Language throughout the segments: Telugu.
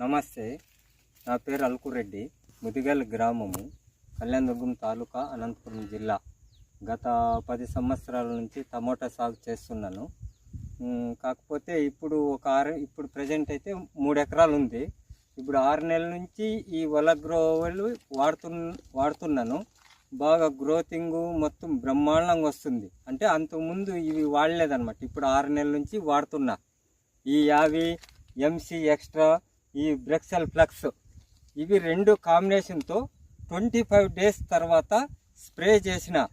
నమస్తే నా పేరు అల్కురెడ్డి ముదిగల్ గ్రామము కళ్యాణదుర్గం తాలూకా అనంతపురం జిల్లా. గత పది సంవత్సరాల నుంచి టమోటా సాగు చేస్తున్నాను. కాకపోతే ఇప్పుడు ఒక ఆరు ఇప్పుడు ప్రజెంట్ అయితే మూడు ఎకరాలు ఉంది. ఇప్పుడు ఆరు నెలల నుంచి ఈ వల గ్రోవల్ వాడుతు వాడుతున్నాను. బాగా గ్రోతింగ్ మొత్తం బ్రహ్మాండంగా వస్తుంది. అంటే అంతకుముందు ఇవి వాడలేదన్నమాట. ఇప్పుడు ఆరు నెలల నుంచి వాడుతున్నా. ఈ యావి ఎంసీ ఎక్స్ట్రా ఈ బ్రెక్సెల్ ఫ్లక్స్. ఇవి రెండు కాంబినేషన్తో ట్వంటీ ఫైవ్ డేస్ తర్వాత స్ప్రే చేసిన.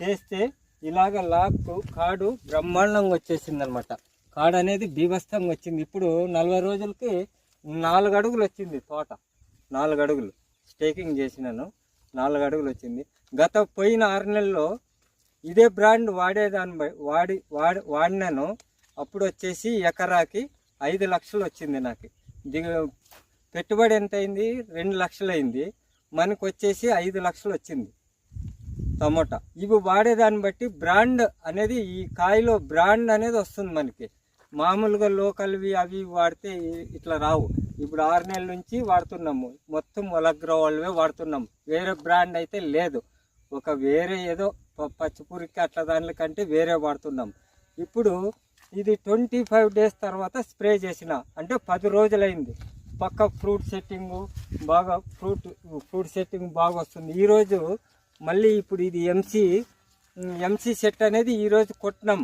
చేస్తే ఇలాగ లాక్ కాడు బ్రహ్మాండంగా వచ్చేసింది అనమాట కాడు అనేది బీభస్తంగా వచ్చింది. ఇప్పుడు నలభై రోజులకి నాలుగు అడుగులు వచ్చింది తోట. నాలుగు అడుగులు. స్టేకింగ్ చేసినాను. నాలుగు అడుగులు వచ్చింది. గత పోయిన ఆరు నెలల్లో ఇదే బ్రాండ్ వాడేదాన్ని వాడి వాడి వాడినాను. అప్పుడు వచ్చేసి ఎకరాకి ఐదు లక్షలు వచ్చింది నాకు. దిగ పెట్టుబడి ఎంత అయింది రెండు లక్షలు అయింది మనకు వచ్చేసి ఐదు లక్షలు వచ్చింది టమోటా. ఇవి వాడేదాన్ని బట్టి బ్రాండ్ అనేది ఈ కాయలో బ్రాండ్ అనేది వస్తుంది మనకి. మామూలుగా లోకల్వి అవి వాడితే ఇట్లా రావు. ఇప్పుడు ఆరు నెలల నుంచి వాడుతున్నాము. మొత్తం వలగ్రో వాళ్ళవే వేరే బ్రాండ్ అయితే లేదు. ఒక వేరే ఏదో ప- పచ్చిపూరికి అట్లా దానికంటే వేరే వాడుతున్నాం ఇప్పుడు ఇది ట్వంటీ ఫైవ్ డేస్ తర్వాత స్ప్రే చేసిన. అంటే పది రోజులైంది. పక్క ఫ్రూట్ సెట్టింగ్ బాగా ఫ్రూట్ ఫ్రూట్ సెట్టింగ్ బాగా వస్తుంది ఈరోజు మళ్ళీ ఇప్పుడు ఇది ఎంసీ ఎంసీ సెట్ అనేది ఈరోజు కొట్టినాం.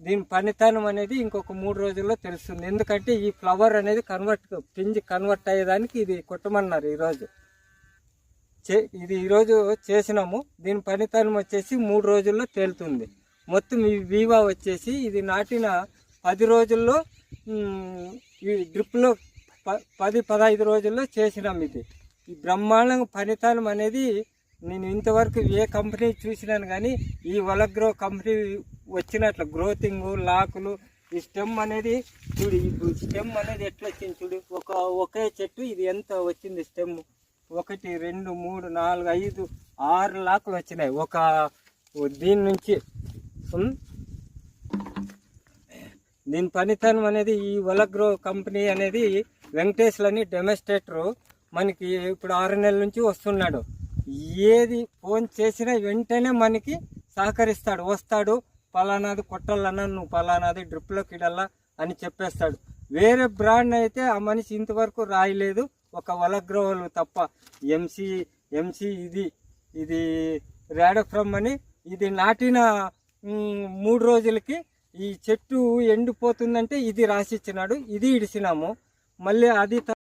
దీని పనితనం అనేది ఇంకొక మూడు రోజుల్లో తెలుస్తుంది. ఎందుకంటే ఈ ఫ్లవర్ అనేది కన్వర్ట్ పింజి కన్వర్ట్ అయ్యేదానికి ఇది కొట్టమన్నారు ఈరోజు చే ఇది ఈరోజు చేసినాము. దీని పనితనం వచ్చేసి మూడు రోజుల్లో తేలుతుంది. మొత్తం ఈ వీవా వచ్చేసి ఇది నాటిన పది రోజుల్లో ఈ డ్రిప్లో ప పది పదహైదు రోజుల్లో చేసినాం ఇది. ఈ బ్రహ్మాండంగా పనితనం అనేది నేను ఇంతవరకు ఏ కంపెనీ చూసినాను కానీ ఈ వలగ్రో కంపెనీ వచ్చినట్లు గ్రోతింగ్ లాకులు ఈ స్టెమ్ అనేది చూడు ఇప్పుడు స్టెమ్ అనేది ఎట్లా వచ్చింది చూడు ఒక ఒకే చెట్టు ఇది ఎంత వచ్చింది స్టెమ్? ఒకటి రెండు మూడు నాలుగు ఐదు ఆరు లాకులు వచ్చినాయి. ఒక దీని నుంచి దీని పనితనం అనేది ఈ వలగ్రో కంపెనీ అనేది వెంకటేశ్వర్ అని మనకి ఇప్పుడు ఆరు నెలల నుంచి వస్తున్నాడు. ఏది ఫోన్ చేసినా వెంటనే మనకి సహకరిస్తాడు. వస్తాడు పలానాది కొట్టాలన్నా నువ్వు పలానాది డ్రిప్లో కిడల్లా అని చెప్పేస్తాడు. వేరే బ్రాండ్ అయితే ఆ మనిషి ఇంతవరకు రాయలేదు. ఒక వలగ్రోవలు తప్ప. ఎంసీ ఎంసీ ఇది ఇది రాడఫ్రమ్ అని ఇది నాటిన మూడు రోజులకి ఈ చెట్టు ఎండిపోతుందంటే ఇది రాసిచ్చినాడు ఇది ఇడిసినాము. మళ్ళీ అది